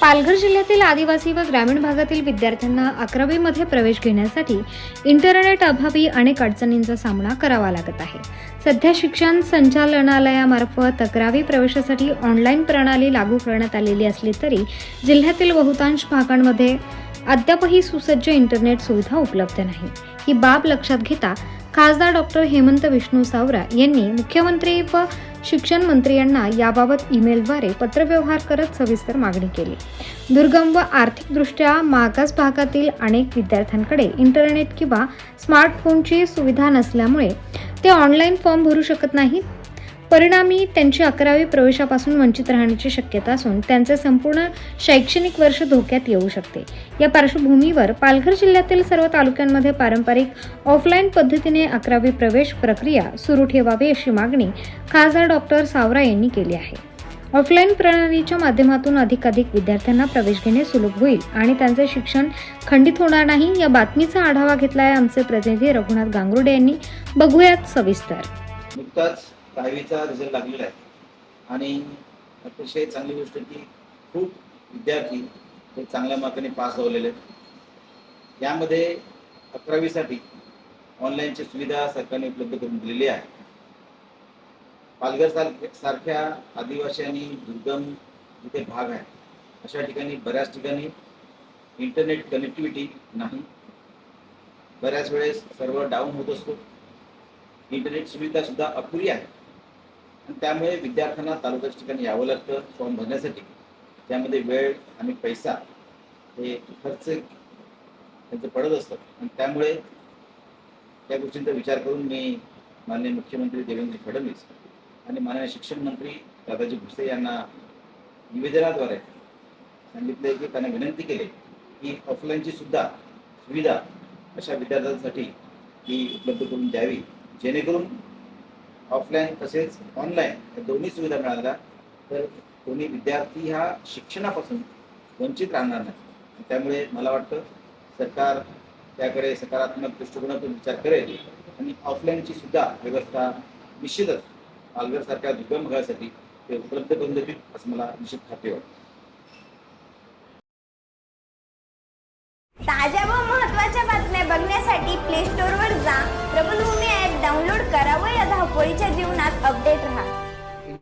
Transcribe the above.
पालघर जिल्ह्यातील आदिवासी व ग्रामीण भागातील विद्यार्थ्यांना अकरावीमध्ये प्रवेश घेण्यासाठी इंटरनेट अभावी अनेक अडचणींचा सामना करावा लागत आहे. सध्या शिक्षण संचालनालयामार्फत अकरावी प्रवेशासाठी ऑनलाईन प्रणाली लागू करण्यात आलेली असली तरी जिल्ह्यातील बहुतांश भागांमध्ये अद्यापही सुसज्ज इंटरनेट सुविधा उपलब्ध नाही. ही बाब लक्षात घेता खासदार डॉक्टर हेमंत विष्णू सावरा यांनी मुख्यमंत्री व शिक्षण मंत्री यांना याबाबत ईमेलद्वारे पत्रव्यवहार करत सविस्तर मागणी केली. दुर्गम व आर्थिकदृष्ट्या मागास भागातील अनेक विद्यार्थ्यांकडे इंटरनेट किंवा स्मार्टफोनची सुविधा नसल्यामुळे ते ऑनलाईन फॉर्म भरू शकत नाहीत. परिणामी त्यांची अकरावी प्रवेशापासून वंचित राहण्याची शक्यता असून त्यांचे संपूर्ण शैक्षणिक वर्ष धोक्यात येऊ शकते. या पार्श्वभूमीवर पालघर जिल्ह्यातील सर्व तालुक्यांमध्ये पारंपरिक ऑफलाईन पद्धतीने अकरावी प्रवेश प्रक्रिया सुरू ठेवावी अशी मागणी खासदार डॉक्टर सावरा यांनी केली आहे. ऑफलाईन प्रणालीच्या माध्यमातून अधिकाधिक विद्यार्थ्यांना प्रवेश घेणे सुलभ होईल आणि त्यांचे शिक्षण खंडित होणार नाही या बातमीचा आढावा घेतला आहे आमचे प्रतिनिधी रघुनाथ गांगुर्डे यांनी. बघूयात सविस्तर. नुकताच दहावीचा रिझल्ट लागलेला आहे. आणि अतिशय चांगली गोष्ट की खूप विद्यार्थी हे चांगल्या मार्काने पास झालेले आहेत. यामध्ये अकरावीसाठी ऑनलाईनची सुविधा सरकारने उपलब्ध करून दिलेली आहे. पालघर सारख्या आदिवासी आणि दुर्गम जिथे भाग आहे अशा ठिकाणी बऱ्याच ठिकाणी इंटरनेट कनेक्टिव्हिटी नाही. बऱ्याच वेळेस सर्व डाऊन होत असतो. इंटरनेट सुविधा सुद्धा अपुरी आहे. त्यामुळे विद्यार्थ्यांना तालुक्याच्या ठिकाणी यावं लागतं फॉर्म भरण्यासाठी. त्यामध्ये वेळ आणि पैसा हे खर्च त्यांचं पडत असतं आणि त्यामुळे त्या गोष्टींचा विचार करून मी माननीय मुख्यमंत्री देवेंद्र फडणवीस आणि माननीय शिक्षण मंत्री दादाजी भुसे यांना निवेदनाद्वारे सांगितले की त्यांना विनंती केली की ऑफलाईनची सुद्धा सुविधा अशा विद्यार्थ्यांसाठी ही उपलब्ध करून द्यावी जेणेकरून ऑफलाईन तसेच ऑनलाईन या दोन्ही सुविधा मिळाल्या. तर कोणी विद्यार्थी हा शिक्षणापासून वंचित राहणार नाही. त्यामुळे मला वाटतं सरकार त्याकडे सकारात्मक दृष्टिकोनातून विचार करेल आणि ऑफलाईनची सुद्धा व्यवस्था निश्चितच पालघरसारख्या दुर्गम भागासाठी ते उपलब्ध करून देतील असं मला निश्चित खात्री वाटतं. ताज्या व महत्त्वाच्या बातम्या बघण्यासाठी प्ले स्टोअरवर जा. प्रबलभूमी धावपळीच्या जीवनात अपडेट राहा.